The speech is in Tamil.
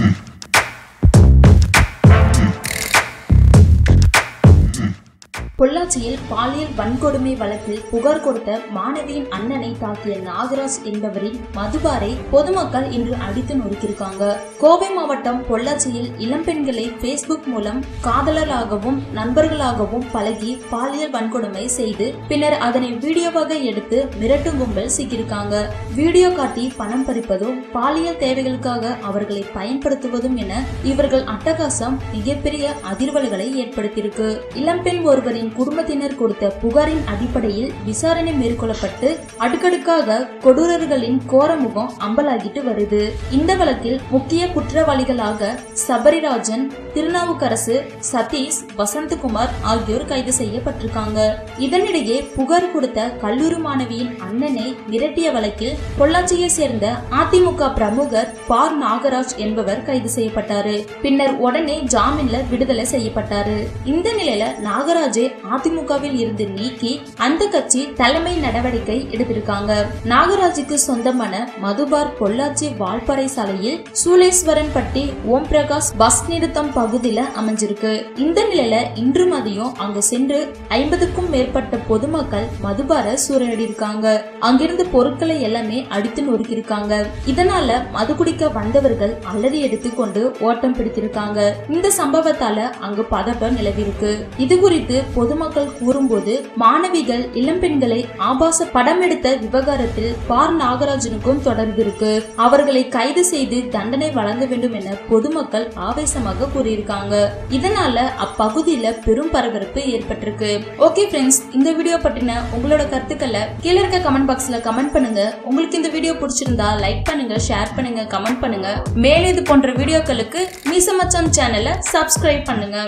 Listen. பொள்ளாச்சியில் பாலியல் வன்கொடுமை வழக்கில் புகார் கொடுத்த மாணவியின் அண்ணனை தாக்கிய நாகராஜ் என்பவரின் மதுபாரை பொதுமக்கள் இன்று அடித்து நொறுக்கியிருக்காங்க. கோவை மாவட்டம் பொள்ளாச்சியில் இளம்பெண்களை பேஸ்புக் மூலம் காதலராகவும் நண்பர்களாகவும் பழகி பாலியல் வன்கொடுமை செய்து பின்னர் அதனை வீடியோவாக எடுத்து மிரட்டும் கும்பல் சிக்கியிருக்காங்க. வீடியோ காட்டி பணம் பறிப்பதும் பாலியல் தேவைகளுக்காக அவர்களை பயன்படுத்துவதும் என இவர்கள் அட்டகாசம் மிகப்பெரிய அதிர்வல்களை ஏற்படுத்தியிருக்கு. இளம்பெண் ஒருவரின் குடும்பத்தினர் கொடுத்த புகாரின் அடிப்படையில் விசாரணை மேற்கொள்ளப்பட்டு அடுக்கடுக்காக கொடூரர்களின் கோரமுகம் அம்பலாகிட்டு வருது. இந்த வழக்கில் முக்கிய குற்றவாளிகளாக சபரிராஜன் திருநாவுக்கரசு சதீஷ் வசந்தகுமார் ஆகியோர் கைது செய்யப்பட்டிருக்காங்க. இதனிடையே புகார் கொடுத்த கல்லூரி மாணவியின் அண்ணனை மிரட்டிய வழக்கில் பொள்ளாச்சியை சேர்ந்த அதிமுக பிரமுகர் பார் நாகராஜ் என்பவர் கைது செய்யப்பட்டாரு. பின்னர் உடனே ஜாமீன்ல விடுதலை செய்யப்பட்டாரு. இந்த நிலையில நாகராஜை அதிமுகவில் இருந்து நீக்கி அந்த கட்சி தலைமை நடவடிக்கை எடுத்திருக்காங்க. நாகராஜுக்கு சொந்தமான மதுபார் பொள்ளாச்சி வால்பாறை சாலையில் சூளேஸ்வரன்பட்டி ஓம் பிரகாஷ் பஸ் நிறுத்தம் பகுதியில அமைஞ்சிருக்கு. இந்த நிலையில இன்று மதியம் அங்கு சென்று ஐம்பதுக்கும் மேற்பட்ட பொதுமக்கள் மதுபார சூறையடிருக்காங்க அங்கிருந்து பொருட்களை எல்லாமே அடித்து நொறுக்கியிருக்காங்க. இதனால மது குடிக்க வந்தவர்கள் அலறி எடுத்துக்கொண்டு ஓட்டம் பிடித்திருக்காங்க. இந்த சம்பவத்தால அங்கு பதட்டம் நிலவிருக்கு இது குறித்து பொதுமக்கள் கூறும்போது மாணவிகள் இளம்பெண்களை ஆபாச படம் எடுத்த விவகாரத்தில் பார் நாகராஜனுக்கும் தொடர்பு இருக்கு. அவர்களை கைது செய்து தண்டனை வழங்க வேண்டும் என பொதுமக்கள் ஆவேசமாக கூறியிருக்காங்க. இதனால அப்பகுதியில பெரும் பரபரப்பு ஏற்பட்டிருக்கு. ஓகே ஃப்ரெண்ட்ஸ் இந்த வீடியோ பற்றின உங்களோட கருத்துக்களை கீழே இருக்க கமெண்ட் பாக்ஸ்ல கமெண்ட் பண்ணுங்க. உங்களுக்கு இந்த வீடியோ பிடிச்சிருந்தா லைக் பண்ணுங்க ஷேர் பண்ணுங்க கமெண்ட் பண்ணுங்க. மேலும் இது போன்ற வீடியோக்களுக்கு மீசமச்சம் சேனலை சப்ஸ்கிரைப் பண்ணுங்க.